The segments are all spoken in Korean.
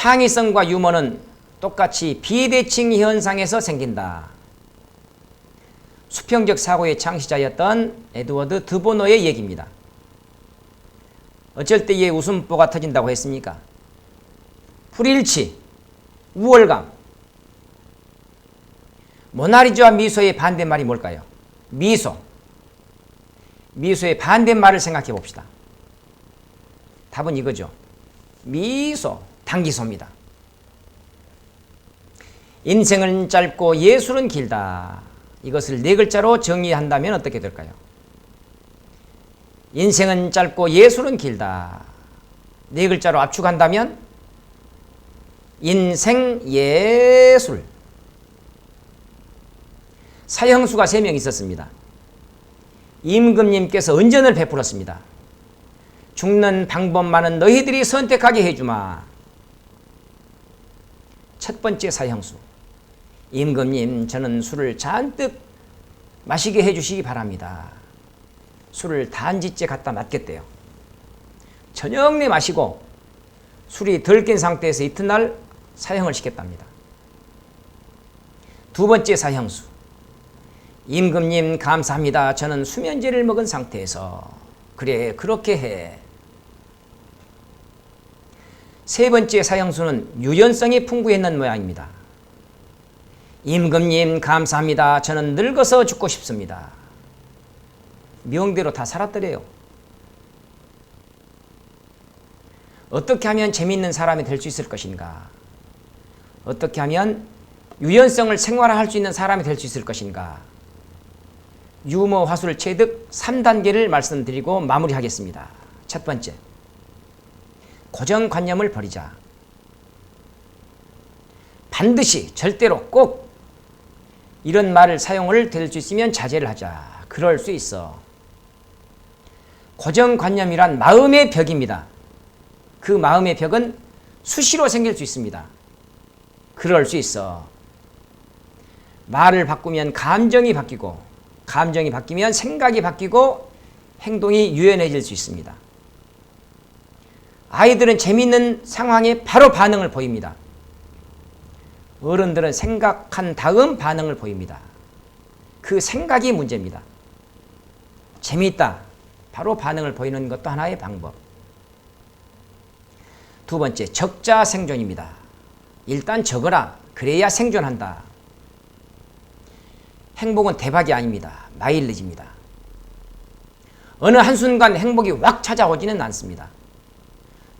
창의성과 유머는 똑같이 비대칭 현상에서 생긴다. 수평적 사고의 창시자였던 에드워드 드보노의 얘기입니다. 어쩔 때에 웃음보가 터진다고 했습니까? 불일치, 우월감. 모나리자와 미소의 반대말이 뭘까요? 미소. 미소의 반대말을 생각해 봅시다. 답은 이거죠. 미소, 단기소입니다. 인생은 짧고 예술은 길다. 이것을 네 글자로 정의한다면 어떻게 될까요? 인생은 짧고 예술은 길다. 네 글자로 압축한다면 인생 예술. 사형수가 세명 있었습니다. 임금님께서 은전을 베풀었습니다. 죽는 방법만은 너희들이 선택하게 해주마. 첫 번째 사형수. 임금님, 저는 술을 잔뜩 마시게 해주시기 바랍니다. 술을 단지째 갖다 놨겠대요. 저녁 내 마시고 술이 덜 깬 상태에서 이튿날 사형을 시켰답니다. 두 번째 사형수. 임금님 감사합니다. 저는 수면제를 먹은 상태에서 그래 그렇게 해. 세 번째 사형수는 유연성이 풍부했는 모양입니다. 임금님 감사합니다. 저는 늙어서 죽고 싶습니다. 명대로 다 살았더래요. 어떻게 하면 재미있는 사람이 될 수 있을 것인가? 어떻게 하면 유연성을 생활화할 수 있는 사람이 될 수 있을 것인가? 유머 화술 체득 3단계를 말씀드리고 마무리하겠습니다. 첫 번째. 고정관념을 버리자. 반드시 절대로 꼭 이런 말을 사용을 될 수 있으면 자제를 하자. 그럴 수 있어. 고정관념이란 마음의 벽입니다. 그 마음의 벽은 수시로 생길 수 있습니다. 그럴 수 있어. 말을 바꾸면 감정이 바뀌고, 감정이 바뀌면 생각이 바뀌고, 행동이 유연해질 수 있습니다. 아이들은 재미있는 상황에 바로 반응을 보입니다. 어른들은 생각한 다음 반응을 보입니다. 그 생각이 문제입니다. 재미있다. 바로 반응을 보이는 것도 하나의 방법. 두 번째, 적자 생존입니다. 일단 적어라. 그래야 생존한다. 행복은 대박이 아닙니다. 마일리지입니다. 어느 한순간 행복이 확 찾아오지는 않습니다.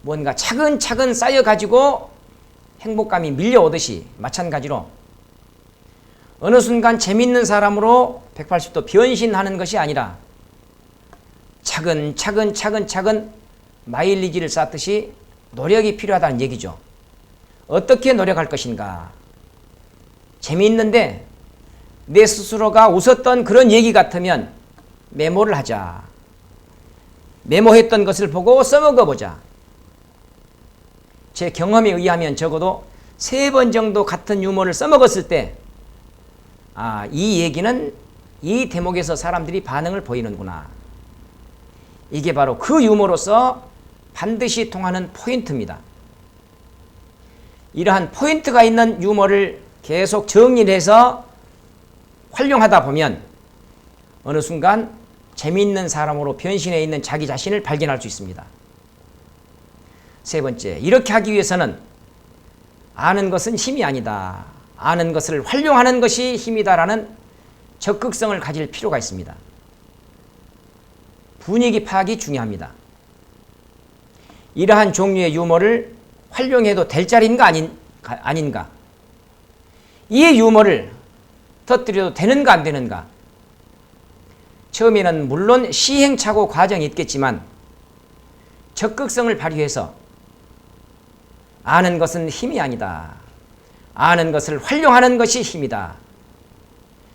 뭔가 차근차근 쌓여가지고 행복감이 밀려오듯이 마찬가지로 어느 순간 재밌는 사람으로 180도 변신하는 것이 아니라 차근차근 차근차근 마일리지를 쌓듯이 노력이 필요하다는 얘기죠. 어떻게 노력할 것인가? 재미있는데 내 스스로가 웃었던 그런 얘기 같으면 메모를 하자. 메모했던 것을 보고 써먹어 보자. 제 경험에 의하면 적어도 세 번 정도 같은 유머를 써먹었을 때, 아, 이 얘기는 이 대목에서 사람들이 반응을 보이는구나. 이게 바로 그 유머로서 반드시 통하는 포인트입니다. 이러한 포인트가 있는 유머를 계속 정리를 해서 활용하다 보면 어느 순간 재미있는 사람으로 변신해 있는 자기 자신을 발견할 수 있습니다. 세 번째, 이렇게 하기 위해서는 아는 것은 힘이 아니다. 아는 것을 활용하는 것이 힘이다라는 적극성을 가질 필요가 있습니다. 분위기 파악이 중요합니다. 이러한 종류의 유머를 활용해도 될 자리인가 아닌, 아닌가? 이 유머를 터뜨려도 되는가 안 되는가? 처음에는 물론 시행착오 과정이 있겠지만 적극성을 발휘해서 아는 것은 힘이 아니다. 아는 것을 활용하는 것이 힘이다.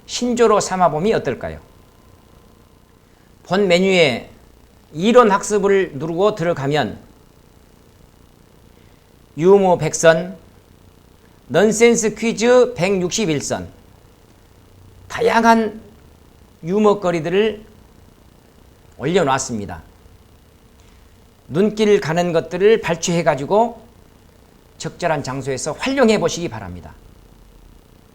신조로 삼아봄이 어떨까요? 본 메뉴에 이론 학습을 누르고 들어가면 유머 100선, 넌센스 퀴즈 161선, 다양한 유머거리들을 올려놨습니다. 눈길 가는 것들을 발췌해가지고 적절한 장소에서 활용해 보시기 바랍니다.